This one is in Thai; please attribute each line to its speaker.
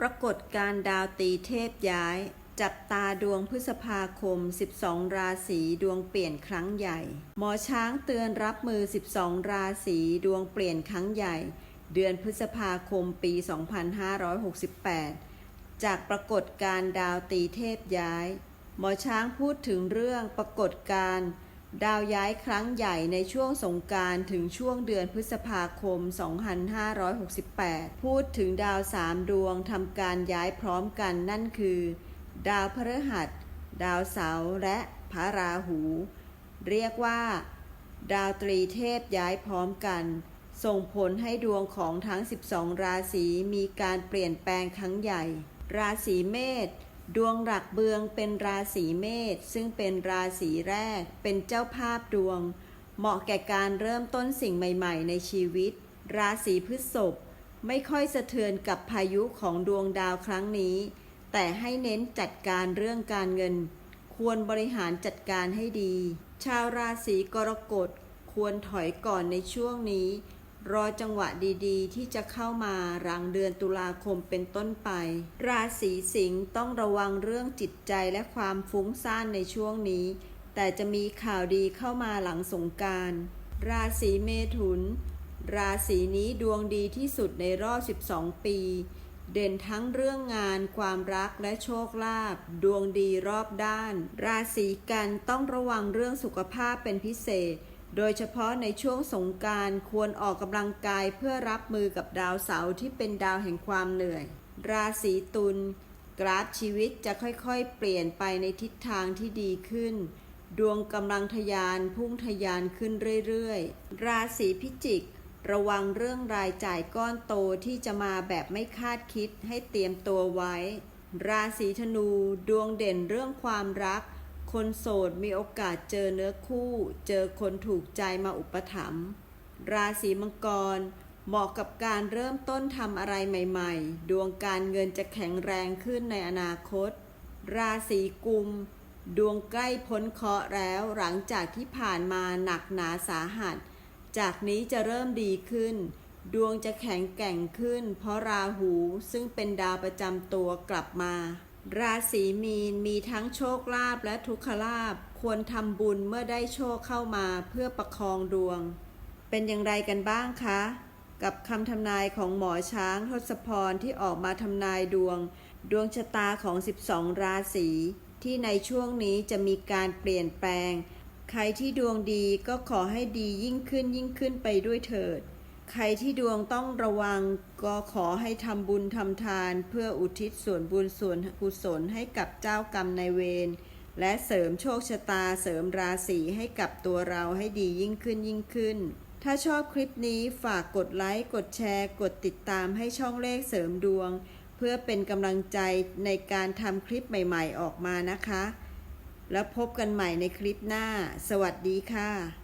Speaker 1: ปรากฏการดาวตีเทพย้าย จับตาดวงพฤษภาคม 12 ราศีดวงเปลี่ยนครั้งใหญ่ หมอช้างเตือนรับมือ 12 ราศีดวงเปลี่ยนครั้งใหญ่ เดือนพฤษภาคมปี 2568 จากปรากฏการดาวตีเทพย้าย หมอช้างพูดถึงเรื่องปรากฏการ ดาวย้ายครั้งใหญ่ในช่วงสงการถึงช่วงเดือนพฤษภาคม 2568 พูดถึงดาวสามดวงทำการย้ายพร้อมกันนั่นคือ ดาวพฤหัส ดาวเสาร์และพระราหู เรียกว่า ดาวตรีเทพย้ายพร้อมกัน ส่งผลให้ดวงของทั้ง 12 ราศีมีการเปลี่ยนแปลงครั้งใหญ่ ราศีเมษ ดวงหลักเบืองเป็นราศีเมษซึ่งเป็นราศีแรก เป็นเจ้าภาพดวง เหมาะแก่การเริ่มต้นสิ่งใหม่ๆ ในชีวิต ราศีพฤษภไม่ค่อยสะเทือนกับพายุของดวงดาวครั้งนี้ แต่ให้เน้นจัดการเรื่องการเงิน ควรบริหารจัดการให้ดี ชาวราศีกรกฎควรถอยก่อนในช่วงนี้ รอจังหวะดีๆ ที่จะเข้ามาหลังเดือนตุลาคมเป็นต้นไป ราศีสิงห์ต้องระวังเรื่องจิตใจและความฟุ้งซ่านในช่วงนี้ แต่จะมีข่าวดีเข้ามาหลังสงการ ราศีเมถุน ราศีนี้ดวงดีที่สุดในรอบ 12 ปี เด่นทั้งเรื่องงาน ความรักและโชคลาภดวงดีรอบด้าน ราศีกันต้องระวังเรื่องสุขภาพเป็นพิเศษ โดยเฉพาะในช่วงสงการควรออกกำลังกายเพื่อรับมือกับดาวเสาร์ที่เป็นดาวแห่งความเหนื่อย ราศีตุลกราฟชีวิตจะค่อยๆ เปลี่ยนไปในทิศทางที่ดีขึ้น ดวงกำลังทะยานพุ่งทะยานขึ้นเรื่อยๆ ราศีพิจิก ระวังเรื่องรายจ่ายก้อนโตที่จะมาแบบไม่คาดคิดให้เตรียมตัวไว้ ราศีธนูดวงเด่นเรื่องความรัก คนโสดมีโอกาสเจอเนื้อคู่ เจอคนถูกใจมาอุปถัมภ์ราศีมังกร เหมาะกับการเริ่มต้นทำอะไรใหม่ๆ ดวงการเงินจะแข็งแรงขึ้นในอนาคต ราศีกุม ดวงใกล้พ้นเคราะห์แล้วหลังจากที่ผ่านมาหนักหนาสาหัส จากนี้จะเริ่มดีขึ้น ดวงจะแข็งแกร่งขึ้น เพราะราหูซึ่งเป็นดาวประจำตัวกลับมา ราศีมีนมีทั้งโชคลาภและทุกขลาภควรทำบุญเมื่อได้โชคเข้ามาเพื่อประคองดวง เป็นอย่างไรกันบ้างคะ กับคำทำนายของหมอช้างทศพรที่ออกมาทำนายดวง ดวงชะตาของ 12 ราศีที่ในช่วงนี้จะมีการเปลี่ยนแปลง ใครที่ดวงดีก็ขอให้ดียิ่งขึ้นยิ่งขึ้นไปด้วยเถิด ใครที่ดวงต้องระวังก็ขอให้ทำบุญทำทาน เพื่ออุทิศส่วนบุญส่วนกุศลให้กับเจ้ากรรมนายเวรและเสริมโชคชะตาเสริมราศีให้กับตัวเราให้ดียิ่งขึ้นยิ่งขึ้น ถ้าชอบคลิปนี้ฝากกดไลค์ กดแชร์ กดติดตามให้ช่องเลขเสริมดวง เพื่อเป็นกำลังใจในการทำคลิปใหม่ ๆ ออกมานะคะ แล้วพบกันใหม่ในคลิปหน้า สวัสดีค่ะ